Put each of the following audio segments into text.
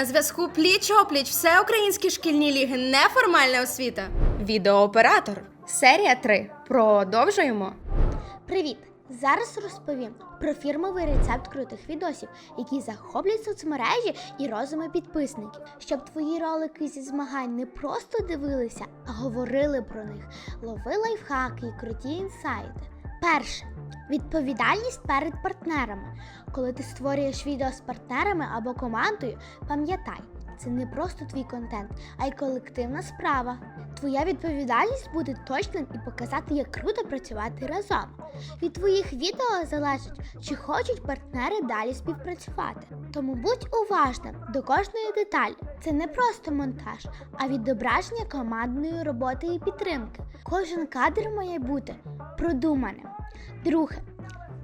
На зв'язку пліч опліч всеукраїнські шкільні ліги неформальна освіта. Відеооператор. Серія 3. Продовжуємо. Привіт! Зараз розповім про фірмовий рецепт крутих відосів, які захоплять соцмережі і розуми підписників, щоб твої ролики зі змагань не просто дивилися, а говорили про них, лови лайфхаки і круті інсайти. Перше відповідальність перед партнерами. Коли ти створюєш відео з партнерами або командою, пам'ятай, це не просто твій контент, а й колективна справа. Твоя відповідальність бути точним і показати, як круто працювати разом. Від твоїх відео залежить, чи хочуть партнери далі співпрацювати. Тому будь уважним до кожної деталі. Це не просто монтаж, а відображення командної роботи і підтримки. Кожен кадр має бути продуманим. Друге,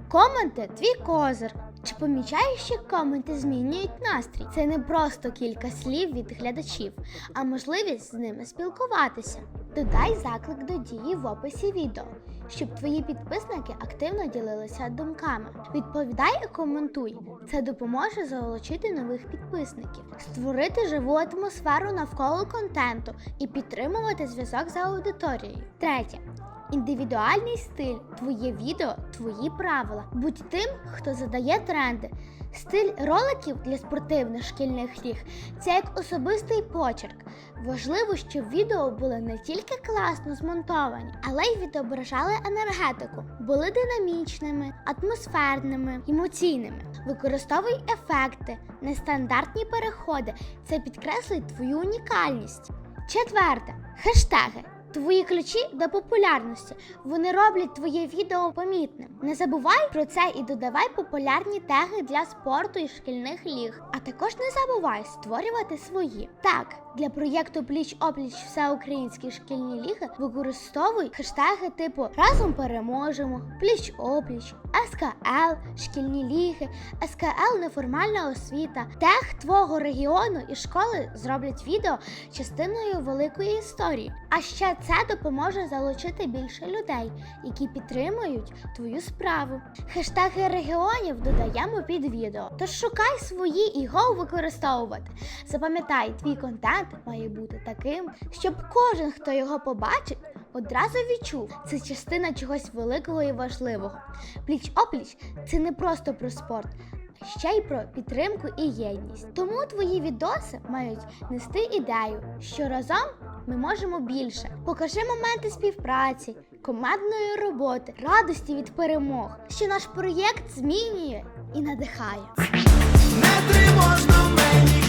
коменти твій козир. Чи помічаєш, як коменти змінюють настрій? Це не просто кілька слів від глядачів, а можливість з ними спілкуватися. Додай заклик до дії в описі відео, щоб твої підписники активно ділилися думками. Відповідай і коментуй. Це допоможе залучити нових підписників, створити живу атмосферу навколо контенту і підтримувати зв'язок з аудиторією. Третє. Індивідуальний стиль, твоє відео, твої правила. Будь тим, хто задає тренди. Стиль роликів для спортивних шкільних ліг це як особистий почерк. Важливо, щоб відео були не тільки класно змонтовані, але й відображали енергетику, були динамічними, атмосферними, емоційними. Використовуй ефекти, нестандартні переходи. Це підкреслить твою унікальність. Четверте хештеги. Твої ключі до популярності. Вони роблять твоє відео помітним. Не забувай про це і додавай популярні теги для спорту і шкільних ліг. А також не забувай створювати свої. Так, для проєкту Пліч опліч всеукраїнські шкільні ліги використовуй хештеги типу Разом переможемо, пліч опліч, СКЛ, шкільні ліги, СКЛ неформальна освіта. Тег твого регіону і школи зроблять відео частиною великої історії. А ще це допоможе залучити більше людей, які підтримують твою справу. Хештеги регіонів додаємо під відео. Тож шукай свої і го використовувати. Запам'ятай, твій контент має бути таким, щоб кожен, хто його побачить, одразу відчув це частина чогось великого і важливого. Пліч опліч це не просто про спорт. Ще й про підтримку і єдність. Тому твої відоси мають нести ідею, що разом ми можемо більше. Покажи моменти співпраці, командної роботи, радості від перемог, що наш проєкт змінює і надихає. Не тривожно мені.